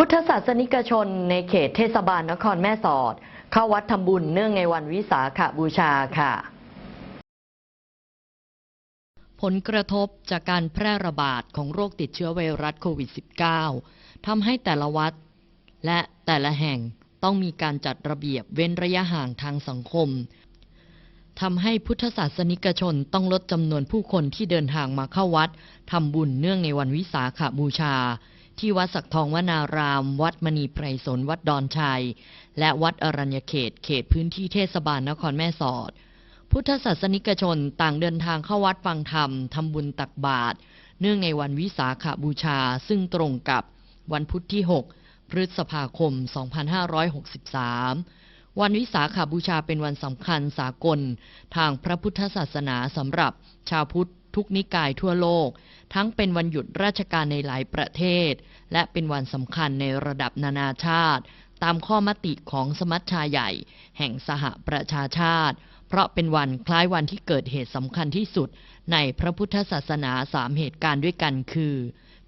พุทธศาสนิกชนในเขตเทศบาลนครแม่สอด เข้าวัดทำบุญเนื่องในวันวิสาขบูชาค่ะ ผลกระทบจากการแพร่ระบาดของโรคติดเชื้อไวรัสโควิด -19 ทำให้แต่ละวัด และแต่ละแห่งต้องมีการจัดระเบียบเว้นระยะห่างทางสังคมทำให้พุทธศาสนิกชนต้องลดจำนวนผู้คนที่เดินทางมาเข้าวัดทำบุญเนื่องในวันวิสาขบูชา ที่วัดสักทองวนาราม วัดมณีไพรสน วัดดอนชัย และวัดอรัญญเขต เขตพื้นที่เทศบาลนครแม่สอด พุทธศาสนิกชนต่างเดินทางเข้าวัดฟังธรรม ทำบุญตักบาตร เนื่องในวันวิสาขบูชา ซึ่งตรงกับวันพุธที่ 6 พฤษภาคม 2563วันวิสาขาบูชาเป็นวันสำคัญสากล ทางพระพุทธศาสนาสำหรับชาวพุทธ ทุกนิกายทั่วโลก ทั้งเป็นวันหยุดราชการในหลายประเทศ และเป็นวันสำคัญในระดับนานาชาติ ตามข้อมติของสมัชชาใหญ่ แห่งสหประชาชาติ เพราะเป็นวันคล้ายวันที่เกิดเหตุสำคัญที่สุดในพระพุทธศาสนาสามเหตุการณ์ด้วยกันคือ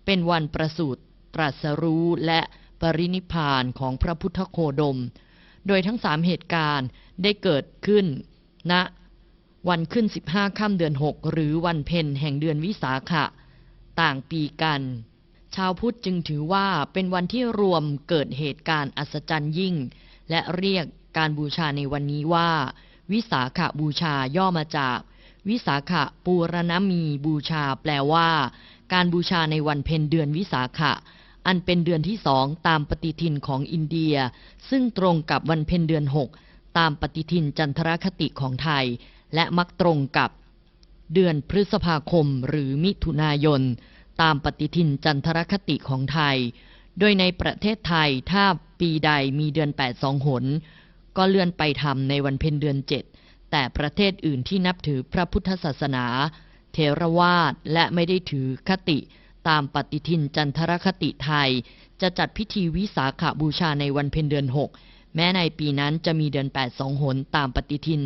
เป็นวันประสูติตรัสรู้และปรินิพานของพระพุทธโคดม โดยทั้งสามเหตุการณ์ได้เกิดขึ้นณ วันขึ้น 15ค่ำเดือน 6 หรือวันเพ็ญแห่งเดือนวิสาขะ ต่างปีกัน ชาวพุทธจึงถือว่าเป็นวันที่รวมเกิดเหตุการณ์อัศจรรย์ยิ่ง และเรียกการบูชาในวันนี้ว่า วิสาขบูชาย่อมาจาก วิสาขปูรณมีบูชาแปลว่า การบูชาในวันเพ็ญเดือนวิสาขะ อันเป็นเดือนที่สองตามปฏิทินของอินเดีย ซึ่งตรงกับวันเพ็ญเดือนหกตามปฏิทินจันทรคติของไทย และมักตรงกับเดือนพฤษภาคมหรือมิถุนายน ตามปฏิทินจันทรคติของไทย โดยในประเทศไทยถ้าปีใดมีเดือน 8 สองหน ก็เลื่อนไปทำในวันเพ็ญเดือน 7 แต่ประเทศอื่นที่นับถือพระพุทธศาสนา เทรวาสและไม่ได้ถือคติ ตามปฏิทินจันทรคติไทย จะจัดพิธีวิสาขบูชาในวันเพ็ญเดือน 6 แม้ในปีนั้นจะมีเดือน 8 สองหนตามปฏิทิน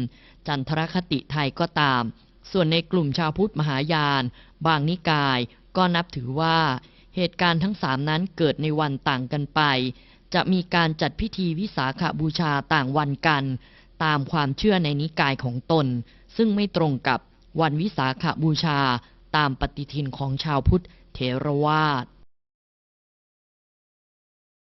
จันทรคติไทยก็ตาม ส่วนในกลุ่มชาวพุทธมหายาน บางนิกายก็นับถือว่า เหตุการณ์ทั้งสามนั้นเกิดในวันต่างกันไป จะมีการจัดพิธีวิสาขบูชาต่างวันกัน ตามความเชื่อในนิกายของตน ซึ่งไม่ตรงกับวันวิสาขบูชาตามปฏิทินของชาวพุทธเถรวาท